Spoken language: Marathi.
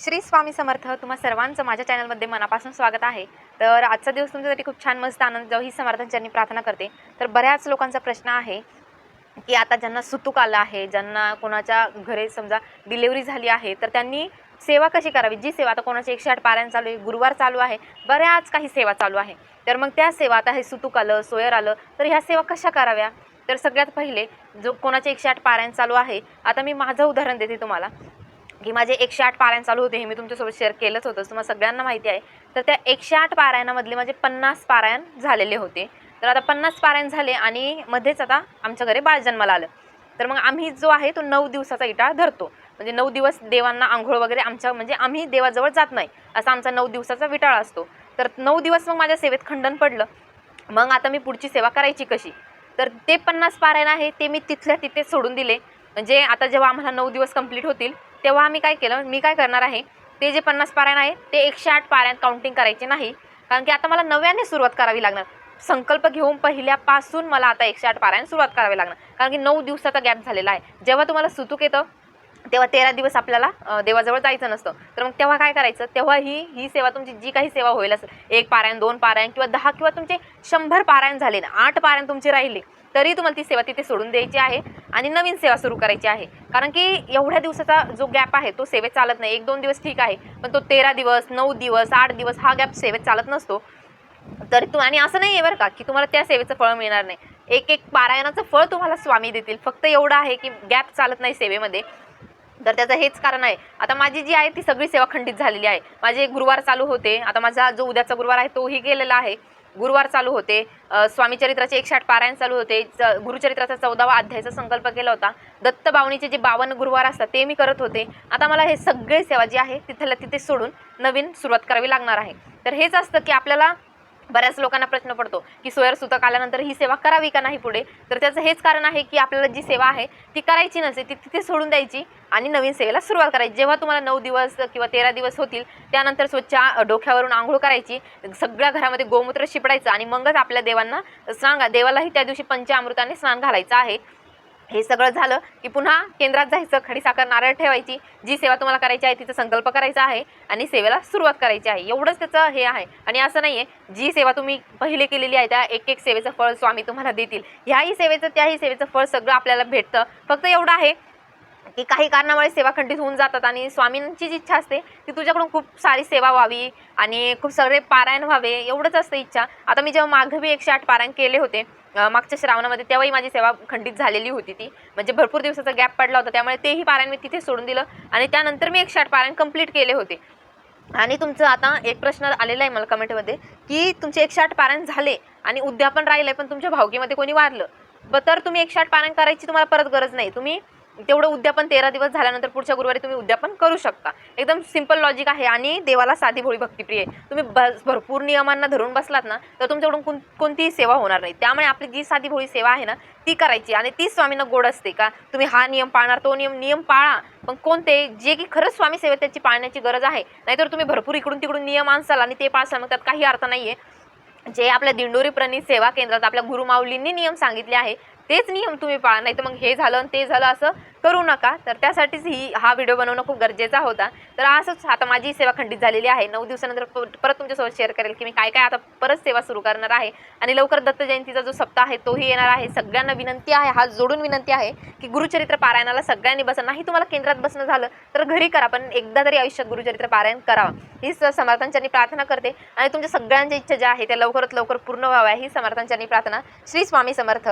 श्री स्वामी समर्थ तुम्हा सर्वांचं माझ्या चॅनलमध्ये मनापासून स्वागत आहे. तर आजचा दिवस तुमच्यासाठी खूप छान मस्त आनंद जाऊ ही समर्थांची प्रार्थना करते. तर बऱ्याच लोकांचा प्रश्न आहे की आता ज्यांना सुतूक आलं आहे ज्यांना कोणाच्या घरी समजा डिलेवरी झाली आहे तर त्यांनी सेवा कशी करावी? जी सेवा आता कोणाची एकशे आठ पारायण चालू आहे गुरुवार चालू आहे बऱ्याच काही सेवा चालू आहे. तर मग त्या सेवा आता हे सुतूक आलं सोयर आलं तर ह्या सेवा कशा कराव्या? तर सगळ्यात पहिले जो कोणाचे एकशे आठ पारायण चालू आहे आता मी माझं उदाहरण देते तुम्हाला. की माझे एकशे आठ पारायण चालू होते हे मी तुमच्यासोबत शेअर केलंच होतं तुम्हाला सगळ्यांना माहिती आहे. तर त्या एकशे आठ पारायणामधले माझे पन्नास पारायण झालेले होते. तर आता पन्नास पारायण झाले आणि मध्येच आता आमच्या घरी बाळ जन्माला आलं. तर मग आम्ही जो आहे तो नऊ दिवसाचा इटाळ धरतो. म्हणजे नऊ दिवस देवांना आंघोळ वगैरे आमच्या म्हणजे आम्ही देवाजवळ जात नाही. असा आमचा नऊ दिवसाचा विटाळ असतो. तर नऊ दिवस मग माझ्या सेवेत खंडन पडलं. मग आता मी पुढची सेवा करायची कशी? तर ते पन्नास पारायण आहे ते मी तिथल्या तिथे सोडून दिले. म्हणजे आता जेव्हा आम्हाला नऊ दिवस कंप्लीट होतील तेव्हा आम्ही काय केलं मी काय करणार आहे ते जे पन्नास पारायण आहे ते एकशे आठ पाऱ्यात काउंटिंग करायचे नाही. कारण की आता मला नव्याने सुरुवात करावी लागणार. संकल्प घेऊन पहिल्यापासून मला आता एकशे आठ पारायण सुरुवात करावी लागणार. कारण की नऊ दिवसाचा गॅप झालेला आहे. जेव्हा तुम्हाला सुतूक येतं तेव्हा तेरा दिवस आपल्याला देवाजवळ जायचं नसतं. तर मग तेव्हा काय करायचं? तेव्हा ही ही सेवा तुमची जी काही सेवा होईल असेल एक पारायण दोन पारायण किंवा दहा किंवा तुमचे शंभर पारायण झाले ना आठ पारायण तुमचे राहिले तरी तुम्हाला ती सेवा तिथे सोडून द्यायची आहे आणि नवीन सेवा सुरू करायची आहे. कारण की एवढ्या दिवसाचा जो गॅप आहे तो सेवेत चालत नाही. एक दोन दिवस ठीक आहे पण तो तेरा दिवस नऊ दिवस आठ दिवस हा गॅप सेवेत चालत नसतो. तरी तू आणि असं नाही आहे बरं का की तुम्हाला त्या सेवेचं फळ मिळणार नाही. एक एक पारायणाचं फळ तुम्हाला स्वामी देतील. फक्त एवढं आहे की गॅप चालत नाही सेवेमध्ये. तर त्याचं हेच कारण आहे. आता माझी जी आहे ती सगळी सेवा खंडित झालेली आहे. माझे गुरुवार चालू होते. आता माझा जो उद्याचा गुरुवार आहे तोही गेलेला आहे. गुरुवार चालू होते. स्वामीचरित्राचे स्वामी चरित्राचे एकशे आठ पारायण चालू होते. च- गुरुचरित्राचा चौदावा अध्यायाचा संकल्प केला होता. दत्त बावणीचे जे बावन्न गुरुवार असतात ते मी करत होते. आता मला हे सगळे सेवा जी आहे तिथल्या तिथे सोडून नवीन सुरुवात करावी लागणार आहे. तर हेच असतं की आपल्याला बऱ्याच लोकांना प्रश्न पडतो की सोयर सुतक आल्यानंतर ही सेवा करावी का नाही पुढे? तर त्याचं हेच कारण आहे की आपल्याला जी सेवा आहे ती करायची नसते ती तिथे सोडून द्यायची आणि नवीन सेवेला सुरुवात करायची. जेव्हा तुम्हाला नऊ दिवस किंवा तेरा दिवस होतील त्यानंतर स्वच्छ डोक्यावरून आंघोळ करायची सगळ्या घरामध्ये गोमूत्र शिपडायचं आणि मगच आपल्या देवांना स्नान देवालाही त्या दिवशी पंचामृताने स्नान घालायचं आहे. हे सगळं झालं की पुन्हा केंद्रात जायचं खडीसाखर नारळ ठेवायची. जी सेवा तुम्हाला करायची आहे तिचा संकल्प करायचा आहे आणि सेवेला सुरुवात करायची आहे. एवढंच त्याचं हे आहे. आणि असं नाही आहे जी सेवा तुम्ही पहिले केलेली आहे त्या एक एक सेवेचं फळ स्वामी तुम्हाला देतील. ह्याही सेवेचं त्याही सेवेचं फळ सगळं आपल्याला भेटतं. फक्त एवढं आहे की काही कारणामुळे सेवा खंडित होऊन जातात आणि स्वामींची जी इच्छा असते ती तुझ्याकडून खूप सारी सेवा व्हावी आणि खूप सगळे पारायण व्हावे एवढंच असतं इच्छा. आता मी जेव्हा मागं बी एकशे आठ पारायण केले होते मागच्या श्रावणामध्ये तेव्हाही माझी सेवा खंडित झालेली होती ती. म्हणजे भरपूर दिवसाचा गॅप पडला होता त्यामुळे तेही पारायण मी तिथे सोडून दिलं आणि त्यानंतर मी एकशे आठ पारायण कंप्लीट केले होते. आणि तुमचं आता एक प्रश्न आलेला आहे मला कमेंटमध्ये की तुमचे एकशे आठ पारायण झाले आणि उद्यापन राहिलं पण तुमच्या भावकीमध्ये कोणी वारलं तर तुम्ही एकशे आठ पारायण करायची तुम्हाला परत गरज नाही. तुम्ही तेवढं उद्यापन तेरा दिवस झाल्यानंतर पुढच्या गुरुवारी तुम्ही उद्यापन करू शकता. एकदम सिंपल लॉजिक आहे आणि देवाला साधी भोळी भक्तिप्रिय आहे. तुम्ही बस भरपूर नियमांना धरून बसलात ना तर तुमच्याकडून कोण कोणतीही सेवा होणार नाही. त्यामुळे आपली जी साधी भोळी सेवा आहे ना ती करायची आणि तीच स्वामींना गोड असते का? तुम्ही हा नियम पाळणार तो नियम नियम पाळा. पण कोणते जे की खरंच स्वामी सेवा त्याची पाळण्याची गरज आहे नाहीतर तुम्ही भरपूर इकडून तिकडून नियम आणसाल आणि ते पाळसाल मग त्यात काही अर्थ नाही आहे जे आपल्या दिंडोरी प्रणित सेवा केंद्रात आपल्या गुरुमाऊलींनी नियम सांगितले आहे तेच नियम तुम्ही पाळा नाही तर मग हे झालं आणि ते झालं असं करू नका. तर त्यासाठीच ही हा व्हिडिओ बनवणं खूप गरजेचा होता. तर असंच आता माझी सेवा खंडित झालेली आहे. नऊ दिवसानंतर परत तुमच्यासोबत शेअर करेल की मी काय काय आता परत सेवा सुरू करणार आहे. आणि लवकर दत्त जयंतीचा जो सप्ताह आहे तोही येणार आहे. सगळ्यांना विनंती आहे हा जोडून विनंती आहे की गुरुचरित्र पारायणाला सगळ्यांनी बसा. नाही तुम्हाला केंद्रात बसणं झालं तर घरी करा पण एकदा तरी आयुष्यात गुरुचरित्र पारायण करावं. ही समर्थांच्यानी प्रार्थना करते. आणि तुमच्या सगळ्यांच्या इच्छा ज्या आहे त्या लवकरात लवकर पूर्ण व्हाव्या. ही समर्थांच्यानी प्रार्थना श्री स्वामी समर्थ.